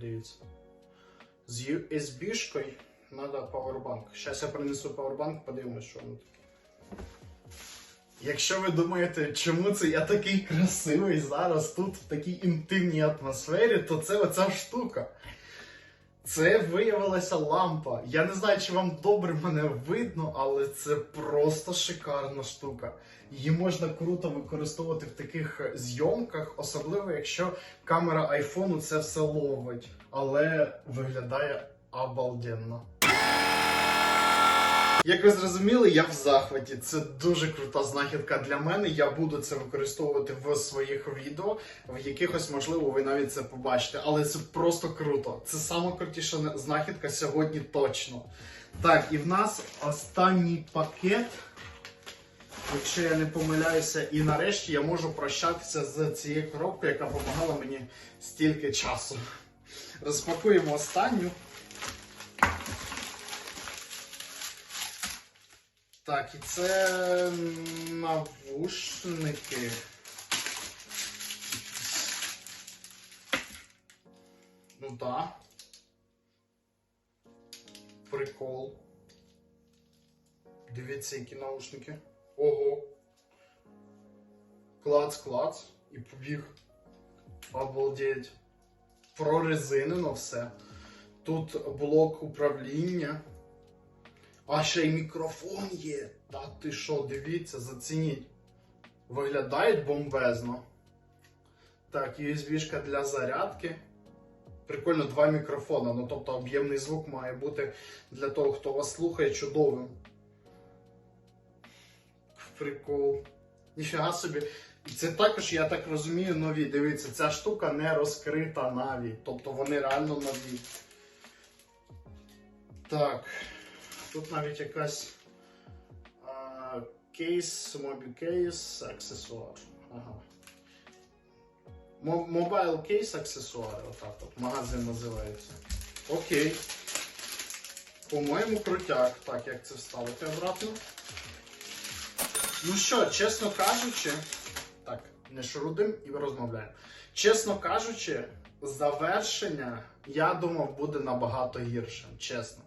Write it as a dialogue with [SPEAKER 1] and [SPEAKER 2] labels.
[SPEAKER 1] дивіться. З USB-шкою треба Powerbank. Зараз я принесу павербанк, подивимось, що воно таке. Якщо ви думаєте, чому це я такий красивий зараз тут в такій інтимній атмосфері, то це оця штука. Це виявилася лампа. Я не знаю, чи вам добре мене видно, але це просто шикарна штука. Її можна круто використовувати в таких зйомках, особливо якщо камера айфону це все ловить. Але виглядає обалденно. Як ви зрозуміли, я в захваті. Це дуже крута знахідка для мене. Я буду це використовувати в своїх відео, в якихось, можливо, ви навіть це побачите. Але це просто круто. Це саме крутіша знахідка сьогодні точно. Так, і в нас останній пакет. Якщо я не помиляюся, і нарешті я можу прощатися з цією коробкою, яка допомагала мені стільки часу. Розпакуємо останню. Так, і це навушники. Ну да. Прикол. Дивіться, які наушники. Ого. Клац, клац. І побіг. Обалдеть. Прорезинено все. Тут блок управління. А ще й мікрофон є. Та ти що, дивіться, зацініть. Виглядають бомбезно. Так, USB-шка для зарядки. Прикольно, два мікрофона. Ну тобто об'ємний звук має бути для того, хто вас слухає, чудовим. Прикол. Ніфіга собі. І це також, я так розумію, нові. Дивіться, ця штука не розкрита навіть. Тобто вони реально нові. Так. Тут навіть якась кейс, мобі кейс, аксесуар. Ага. Мобайл кейс аксесуари, отак от магазин називається. Окей. По-моєму, крутяк. Так, як це вставити обратно. Ну що, чесно кажучи, так, не шурудим і розмовляємо. Чесно кажучи, завершення, я думав, буде набагато гіршим, чесно.